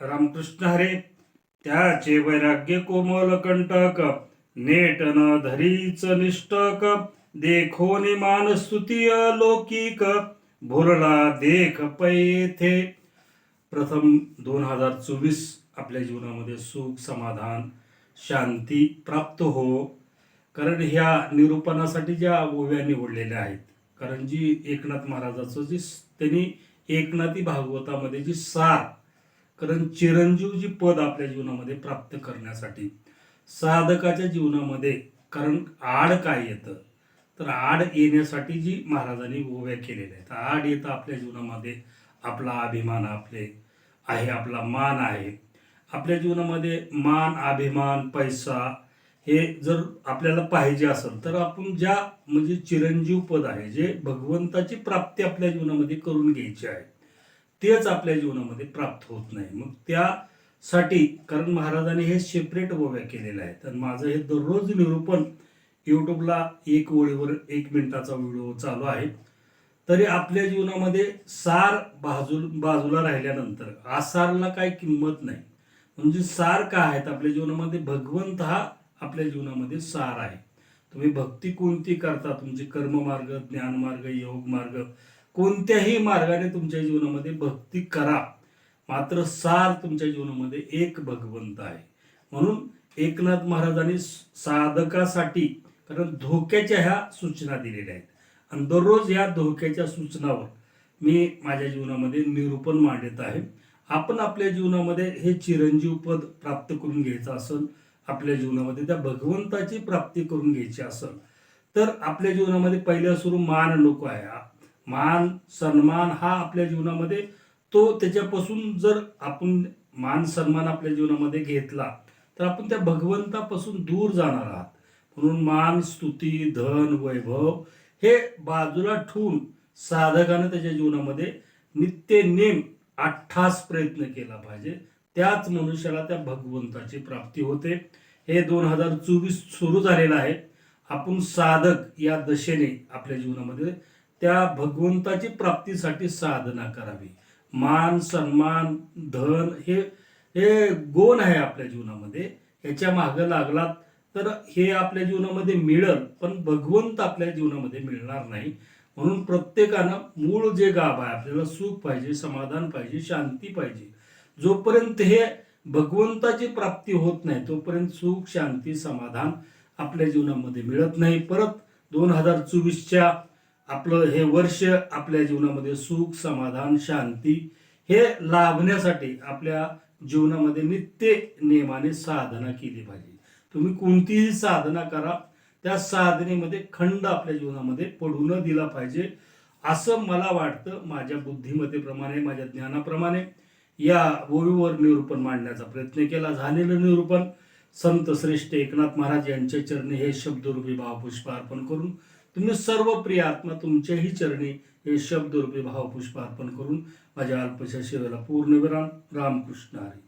रामकृष्ण हरे त्याचे वैराग्य कोमल कंटक नेट न धरीच निष्ठक देखो निमान स्तुती अलौकिक भोरला देख पैथे. प्रथम दोन हजार चोवीस आपल्या जीवनामध्ये सुख समाधान शांती प्राप्त हो. कारण ह्या निरूपणासाठी ज्या ओव्या निवडलेल्या आहेत कारण जी एकनाथ महाराजाचं जी त्यांनी एकनाथी भागवतामध्ये जी सार कारण चिरंजीव जी पद आपल्या जीवनामध्ये प्राप्त करण्यासाठी साधकाच्या जीवनामध्ये कारण आड काय येतं? तर आड येण्यासाठी जी महाराजांनी ओव्या केलेल्या आहेत. आड येतं आपल्या जीवनामध्ये आपला अभिमान आपले आहे आपला मान आहे. आपल्या जीवनामध्ये मान अभिमान पैसा हे जर आपल्याला पाहिजे असेल तर आपण ज्या म्हणजे चिरंजीव पद आहे जे भगवंताची प्राप्ती आपल्या जीवनामध्ये करून घ्यायची आहे तेच आपल्या जीवनामध्ये प्राप्त होत नाही. मग त्यासाठी कारण महाराजांनी हे सेपरेट ओव्या केलेल्या आहेत. आणि माझं हे दररोज निरूपण यूट्यूबला एक ओळीवर एक मिनिटाचा व्हिडिओ चालू आहे. तरी आपल्या जीवनामध्ये सार बाजू बाजूला राहिल्यानंतर आसारला काही किंमत नाही. म्हणजे सार काय आहेत? आपल्या जीवनामध्ये भगवंत हा आपल्या जीवनामध्ये सार आहे. तुम्ही भक्ती कोणती करता? तुमचे कर्ममार्ग ज्ञानमार्ग योग मार्ग कोणत्याही मार्गाने तुमच्या जीवनामध्ये भक्ती करा. मात्र सार तुमच्या जीवनामध्ये एक भगवंत आहे. म्हणून एकनाथ महाराजांनी साधकासाठी कारण धोक्याच्या ह्या सूचना दिलेल्या आहेत. आणि दररोज या धोक्याच्या सूचनावर मी माझ्या जीवनामध्ये निरूपण मांडत आहे. आपण आपल्या जीवनामध्ये हे चिरंजीव पद प्राप्त करून घ्यायचं असेल आपल्या जीवनामध्ये त्या भगवंताची प्राप्ती करून घ्यायची असेल तर आपल्या जीवनामध्ये पहिल्या सुरू मान नको आहे. मान सन्मान हा आपल्या जीवनामध्ये तो त्याच्यापासून जर आपण मान सन्मान आपल्या जीवनामध्ये घेतला तर आपण त्या भगवंतापासून दूर जाणार आहात. म्हणून मान स्तुती धन वैभव हे बाजूला ठेवून साधकानं त्याच्या जीवनामध्ये नित्य नेम अठ्ठास प्रयत्न केला पाहिजे. त्याच मनुष्याला त्या भगवंताची प्राप्ती होते. हे दोन हजार चोवीस सुरू झालेलं आहे. आपण साधक या दशेने आपल्या जीवनामध्ये त्या भगवंताची प्राप्तीसाठी साधना करावी. मान सन्मान धन हे हे गुण आहे आपल्या जीवनामध्ये. याच्या मागं लागलात तर हे आपल्या जीवनामध्ये मिळेल पण भगवंत आपल्या जीवनामध्ये मिळणार नाही. म्हणून प्रत्येकानं मूळ जे गाभ आहे आपल्याला सुख पाहिजे समाधान पाहिजे शांती पाहिजे. जोपर्यंत हे भगवंताची प्राप्ती होत नाही तोपर्यंत सुख शांती समाधान आपल्या जीवनामध्ये मिळत नाही. परत दोन हजार चोवीसच्या आपलं हे वर्ष आपल्या जीवनामध्ये सुख समाधान शांती हे लाभण्यासाठी आपल्या जीवनामध्ये नित्य नियमाने साधना केली पाहिजे. तुम्ही कोणतीही साधना करा त्या साधनेमध्ये खंड आपल्या जीवनामध्ये पडू न दिला पाहिजे असं मला वाटतं माझ्या बुद्धिमत्तेप्रमाणे माझ्या ज्ञानाप्रमाणे. या ओळीवर निरूपण मांडण्याचा प्रयत्न केला झालेलं निरूपण. संत श्रेष्ठ एकनाथ महाराज यांच्या चरणी हे शब्दरूपी भावपुष्प अर्पण करून तुम्ही सर्व प्रिय आत्मा तुमच्याही चरणी हे शब्दरूपी भावपुष्प अर्पण करून माझ्या अल्पशा सेवेला पूर्णविराम रामकृष्ण हरी.